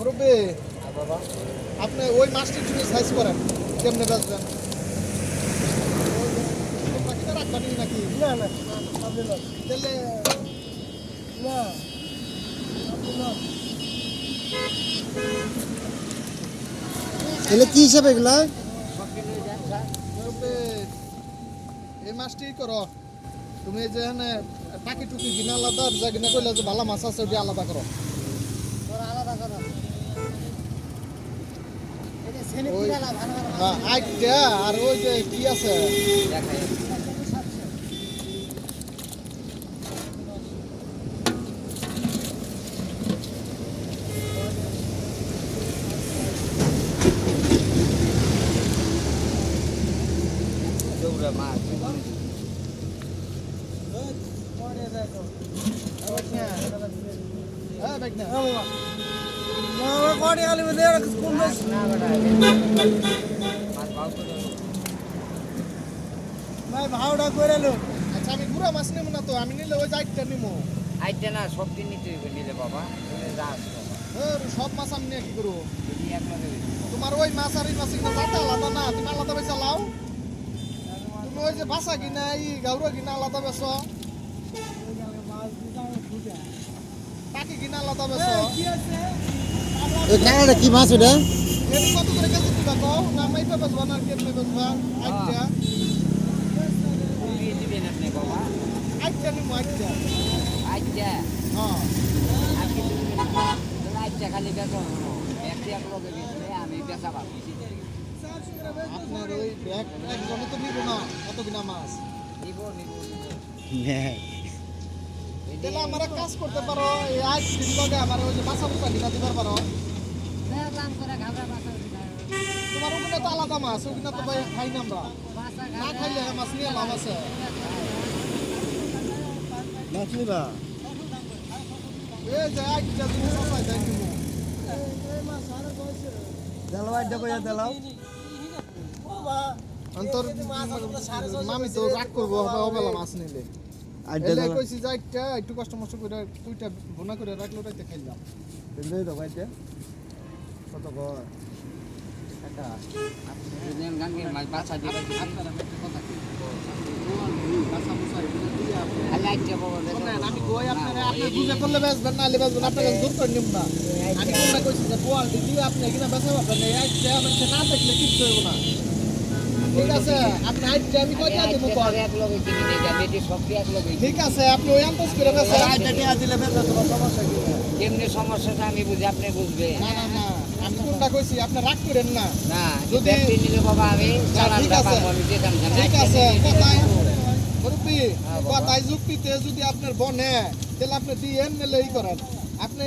মুরব্বী? আপনি ওই মাছটি একটু সাইজ করেন। কেমনে বেচবেন? নাকি? না না আপনি না। তাহলে না আপনি কি হিসাবে এগুলা? এই মাছটি করো। তুমি এই যে এখানে টাকি টুকি কিনা আলাদা আর যা কিনা কইলে যে ভালো মাছ আছে ওটা আলাদা করো। হ্যাঁ, আইটা আর ওই যে কি আছে পরে দেখো হ্যাঁ ভাই ভাওটা করে লো আচ্ছা আমি পুরো মাছ নেব না তো আমি নিলে ওই যাইটা নিবো আইতে না, সব দিন নিতে সব মাছ আমি নিয়ে কি করব তোমার ওই মাছ আর এই মাছ কিনা আলাদা না তুমি আলাদা বেচা লাও তুমি যে বাসা কিনা, এই গাউরা কিনা আলাদা বেচো টাকি কিনা আলাদা বেচো এই কাঁকড়াটা কি মাছ ওটা? হ্যাঁ। বেচলে আমি বেচা ভাবছি আপনার ওই ব্যাগ একজনে তো নিব না কত কিনা মাছ? নিব নিব নিব। তাহলে আমার কাজ করতে পারো এই আইসক্রিম লগে আমার ওই যে বাসা বুসা কিনা দিতে পারো। তোমার ওখানে তো আলাদা মাছ ওখানে তো ভাই খাই না আমরা। না খাইলে মাছ নিয়ে লাভ আছে। মাছ নিবা? এই যে আইটা তুমি সবাই দেয় নিবো দেলাও আড্ডা কইয়া দেলাও। অন্তর মামি তো রাগ করব অবেলা মাছ নিলে। আড্ডা কইছি যে আইটা একটু কষ্ট মষ্ট করে দুইটা ভুনা করে রাখল রাইতে খাইলাম লই দাও আড্ডা কত কর যদি আমি গান মাছ আইতে বাবা বেচো আমি আপনারা আপনি বুঝে করলে বেচবেন না হলে বেচবেন আপনার কাছে দূর করে নিব না। আমি কইছি যে কোয়ালিটি দিয়ে আপনি কিনা বেচা পাবেন না দেখলে কিচ্ছু হইব না। ঠিক আছে আপনি আইটা আমি কয়টা দেবো কল একলগে কিনে নিয়ে যাবে এটি সব একলগে ঠিক আছে আপনি ওই আন্তজ করে বেচেন আড্ডা টিয়া দিলে বেচা তোমার সমস্যা কি? কেমনি সমস্যাটা আমি বুঝি আপনি বুঝবে না না না আমি কোনটা কইছি আপনি রাগ করেন না। না যদি- নিলে বাবা আমি চালান ঠিক আছে। পাবো আমি যেতাম না। ঠিক আছে কথাই মুরব্বী হ্যাঁ, কথাই যুক্তিতে যদি আপনার বনে তাহলে আপনি দিয়ে নিলে ই করেন। আপনি